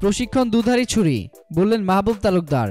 প্রশিক্ষণ দুধারী ছুরি, বললেন মাহবুব তালুকদার।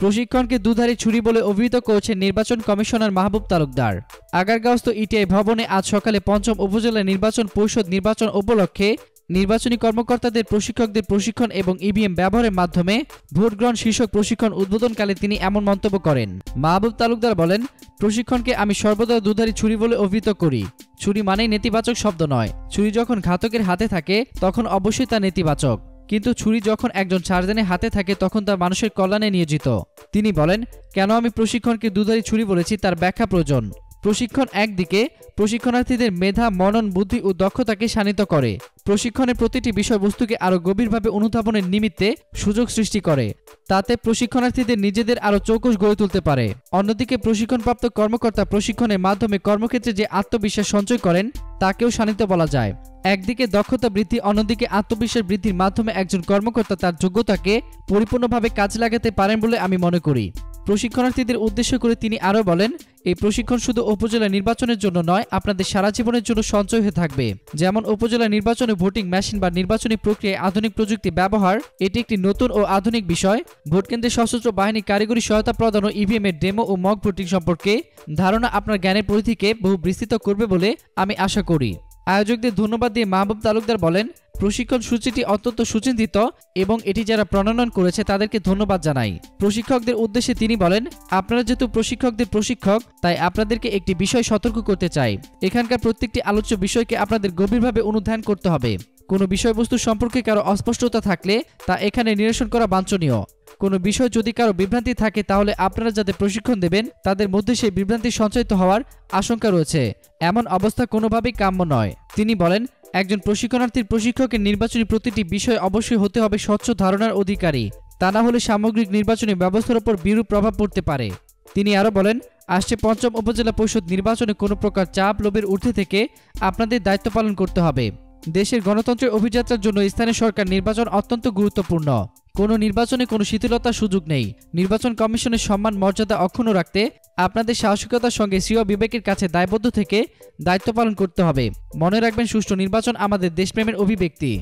প্রশিক্ষণকে দুধারী ছুরি বলে অভিহিত করেছেন নির্বাচন কমিশনার মাহবুব তালুকদার। আগারগাঁওস্থ ইটিআই ভবনে আজ সকালে পঞ্চম উপজেলা নির্বাচন পরিষদ নির্বাচন উপলক্ষে নির্বাচনী কর্মকর্তাদের, প্রশিক্ষকদের প্রশিক্ষণ এবং ইভিএম ব্যবহারের মাধ্যমে ভোট গ্রহণ শীর্ষক প্রশিক্ষণ উদ্বোধনকালে তিনি এমন মন্তব্য করেন। মাহবুব তালুকদার বলেন, প্রশিক্ষণকে আমি সর্বদা দুধারী ছুরি বলে অভিহিত করি। ছুরি মানেই নেতিবাচক শব্দ নয়। ছুরি যখন ঘাতকের হাতে থাকে, তখন অবশ্যই তা নেতিবাচক। কিন্তু ছুরি যখন একজন সার্জেনের হাতে থাকে, তখন তা মানুষের কল্যাণে নিয়োজিত। তিনি বলেন, কেন আমি প্রশিক্ষণকে দুধারী ছুরি বলেছি, তার ব্যাখ্যা প্রয়োজন। প্রশিক্ষণ একদিকে প্রশিক্ষণার্থীদের মেধা, মনন, বুদ্ধি ও দক্ষতাকে শানিত করে। প্রশিক্ষণের প্রতিটি বিষয়বস্তুকে আরও গভীরভাবে অনুধাবনের নিমিত্তে সুযোগ সৃষ্টি করে। তাতে প্রশিক্ষণার্থীদের নিজেদের আরও চৌকস গড়ে তুলতে পারে। অন্যদিকে প্রশিক্ষণপ্রাপ্ত কর্মকর্তা প্রশিক্ষণের মাধ্যমে কর্মক্ষেত্রে যে আত্মবিশ্বাস সঞ্চয় করেন, তাকেও শানিত বলা যায়। একদিকে দক্ষতা বৃদ্ধি, অন্যদিকে আত্মবিশ্বাস বৃদ্ধির মাধ্যমে একজন কর্মকর্তা তার যোগ্যতাকে পরিপূর্ণভাবে কাজে লাগাতে পারেন বলে আমি মনে করি। প্রশিক্ষণার্থীদের উদ্দেশ্য করে তিনি আরও বলেন, এই প্রশিক্ষণ শুধু উপজেলা নির্বাচনের জন্য নয়, আপনাদের সারা জীবনের জন্য সঞ্চয় হয়ে থাকবে। যেমন উপজেলা নির্বাচনে ভোটিং মেশিন বা নির্বাচনী প্রক্রিয়ায় আধুনিক প্রযুক্তি ব্যবহার, এটি একটি নতুন ও আধুনিক বিষয়। ভোটকেন্দ্রে সশস্ত্র বাহিনী কারিগরি সহায়তা প্রদান ও ইভিএম এর ডেমো ও মক ভোটিং সম্পর্কে ধারণা আপনার জ্ঞানের পরিধিকে বহু বিস্তৃত করবে বলে আমি আশা করি। আয়োজকদের ধন্যবাদ দিয়ে মাহবুব তালুকদার বলেন প্রশিক্ষণ সূচিটি অত্যন্ত সুচিন্তিত এবং এটি যারা প্রণয়ন করেছে তাদেরকে ধন্যবাদ জানাই। প্রশিক্ষকদের উদ্দেশ্যে তিনি বলেন, আপনারা যেহেতু প্রশিক্ষকদের প্রশিক্ষক, তাই আপনাদেরকে একটি বিষয় সতর্ক করতে চাই। এখানকার প্রত্যেকটি আলোচ্য বিষয়কে আপনাদের গভীরভাবে অনুধ্যান করতে হবে। কোনো বিষয়বস্তু সম্পর্কে কারও অস্পষ্টতা থাকলে তা এখানে নিরসন করা বাঞ্ছনীয়। কোনো বিষয় যদি কারও বিভ্রান্তি থাকে, তাহলে আপনারা যাতে প্রশিক্ষণ দেবেন, তাদের মধ্যে সেই বিভ্রান্তি সঞ্চারিত হওয়ার আশঙ্কা রয়েছে। এমন অবস্থা কোনোভাবেই কাম্য নয়। তিনি বলেন একজন প্রশিক্ষণার্থীর প্রশিক্ষকের নির্বাচনী প্রতিটি বিষয় অবশ্যই হতে হবে স্বচ্ছ ধারণার অধিকারী। তা না হলে সামগ্রিক নির্বাচনী ব্যবস্থার উপর বিরূপ প্রভাব পড়তে পারে। তিনি আরও বলেন, আসছে পঞ্চম উপজেলা পরিষদ নির্বাচনে কোনো প্রকার চাপ লোভের ঊর্ধ্বে থেকে আপনাদের দায়িত্ব পালন করতে হবে। দেশের গণতন্ত্রের অভিযাত্রার জন্য স্থানীয় সরকার নির্বাচন অত্যন্ত গুরুত্বপূর্ণ। কোনো নির্বাচনে কোনো শিথিলতার সুযোগ নেই। নির্বাচন কমিশনের সম্মান মর্যাদা অক্ষুণ্ণ রাখতে আপনাদের সাহসিকতার সঙ্গে স্বীয় বিবেকের কাছে দায়বদ্ধ থেকে দায়িত্ব পালন করতে হবে। মনে রাখবেন, সুষ্ঠু নির্বাচন আমাদের দেশপ্রেমের অভিব্যক্তি।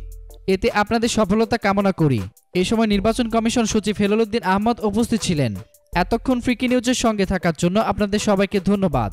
এতে আপনাদের সফলতা কামনা করি। এ সময় নির্বাচন কমিশন সচিব হেলালুদ্দিন আহমদ উপস্থিত ছিলেন। এতক্ষণ ফ্রিকি নিউজের সঙ্গে থাকার জন্য আপনাদের সবাইকে ধন্যবাদ।